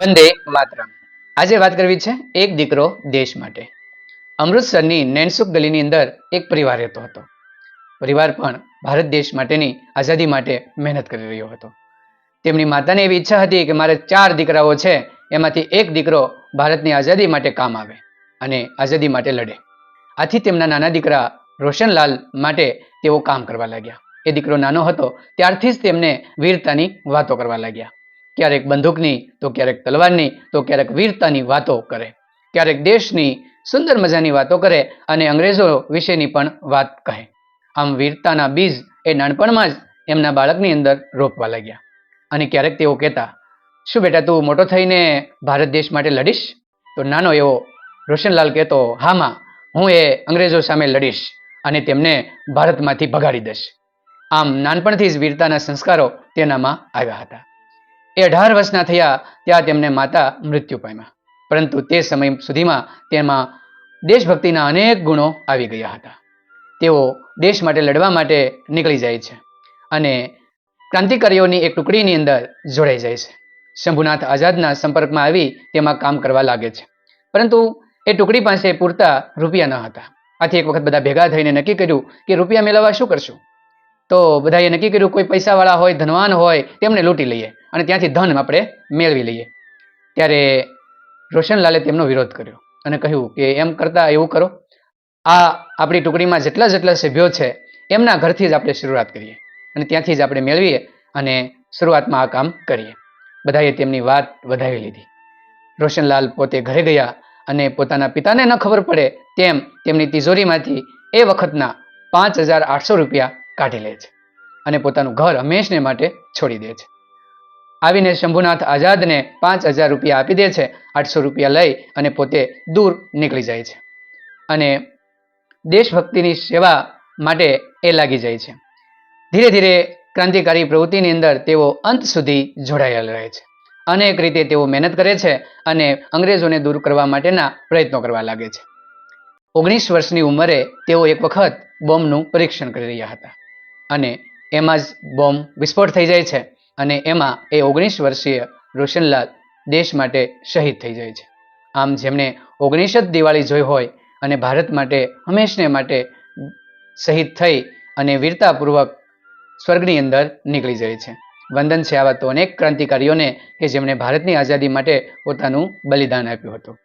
વંદે માતરમ. આજે વાત કરવી છે એક દીકરો દેશ માટે. અમૃતસરની નેનસુખ ગલીની અંદર એક પરિવાર રહેતો હતો. પરિવાર પણ ભારત દેશ માટેની આઝાદી માટે મહેનત કરી રહ્યો હતો. તેમની માતાને એવી ઈચ્છા હતી કે મારે ચાર દીકરાઓ છે, એમાંથી એક દીકરો ભારતની આઝાદી માટે કામ આવે અને આઝાદી માટે લડે. આથી તેમના નાના દીકરા રોશનલાલ માટે તેઓ કામ કરવા લાગ્યા. એ દીકરો નાનો હતો, ત્યારથી જ તેમને વીરતાની વાતો કરવા લાગ્યા. ક્યારેક બંદૂકની, તો ક્યારેક તલવારની, તો ક્યારેક વીરતાની વાતો કરે. ક્યારેક દેશની સુંદર મજાની વાતો કરે અને અંગ્રેજો વિશેની પણ વાત કહે. આમ વીરતાના બીજ એ નાનપણમાં જ એમના બાળકની અંદર રોપવા લાગ્યા. અને ક્યારેક તેઓ કહેતા, શું બેટા તું મોટો થઈને ભારત દેશ માટે લડીશ? તો નાનો એવો રોશનલાલ કહેતો, હા માં, હું એ અંગ્રેજો સામે લડીશ અને તેમને ભારતમાંથી ભગાડી દઈશ. આમ નાનપણથી જ વીરતાના સંસ્કારો તેનામાં આવ્યા હતા. એ અઢાર વર્ષના થયા ત્યાં તેમને માતા મૃત્યુ પામ્યા. પરંતુ તે સમય સુધીમાં તેમાં દેશભક્તિના અનેક ગુણો આવી ગયા હતા. તેઓ દેશ માટે લડવા માટે નીકળી જાય છે અને ક્રાંતિકારીઓની એક ટુકડીની અંદર જોડાઈ જાય છે. શંભુનાથ આઝાદના સંપર્કમાં આવી તેમાં કામ કરવા લાગે છે. પરંતુ એ ટુકડી પાસે પૂરતા રૂપિયા ન હતા. આથી એક વખત બધા ભેગા થઈને નક્કી કર્યું કે રૂપિયા મેળવવા શું કરશું? તો બધાએ નક્કી કર્યું, કોઈ પૈસાવાળા હોય, ધનવાન હોય, તેમને લૂંટી લઈએ. અને ત્યાંથી ધન આપણે મેળવી લઈએ. ત્યારે રોશનલાલે તેમનો વિરોધ કર્યો અને કહ્યું કે એમ કરતા એવું કરો. આ આપણી ટુકડીમાં જેટલા જેટલા સભ્યો છે, એમના ઘરથી જ આપણે શરૂઆત કરીએ અને ત્યાંથી જ આપણે મેળવીએ અને શરૂઆતમાં આ કામ કરીએ. બધાએ તેમની વાત વધાવી લીધી. રોશનલાલ પોતે ઘરે ગયા અને પોતાના પિતાને ન ખબર પડે તેમ તેમની તિજોરીમાંથી એ વખતના પાંચ હજાર આઠસો રૂપિયા કાઢી લે છે અને પોતાનું ઘર હંમેશને માટે છોડી દે છે. આવીને શંભુનાથ આઝાદને પાંચ હજાર રૂપિયા આપી દે છે, આઠસો રૂપિયા લઈ અને પોતે દૂર નીકળી જાય છે. અને દેશભક્તિની સેવા માટે એ લાગી જાય છે. ધીરે ધીરે ક્રાંતિકારી પ્રવૃત્તિની અંદર તેઓ અંત સુધી જોડાયેલા રહે છે. અનેક રીતે તેઓ મહેનત કરે છે અને અંગ્રેજોને દૂર કરવા માટેના પ્રયત્નો કરવા લાગે છે. ઓગણીસ વર્ષની ઉંમરે તેઓ એક વખત બોમ્બનું પરીક્ષણ કરી રહ્યા હતા. અને એમાં જ બોમ્બ વિસ્ફોટ થઈ જાય છે. અને એમાં એ ઓગણીસ વર્ષીય રોશનલાલ દેશ માટે શહીદ થઈ જાય છે. આમ જેમણે ઓગણીસ જ દિવાળી જોઈ હોય અને ભારત માટે, હંમેશને માટે શહીદ થઈ અને વીરતાપૂર્વક સ્વર્ગની અંદર નીકળી જાય છે. વંદન છે આવા તો અનેક ક્રાંતિકારીઓને કે જેમણે ભારતની આઝાદી માટે પોતાનું બલિદાન આપ્યું હતું.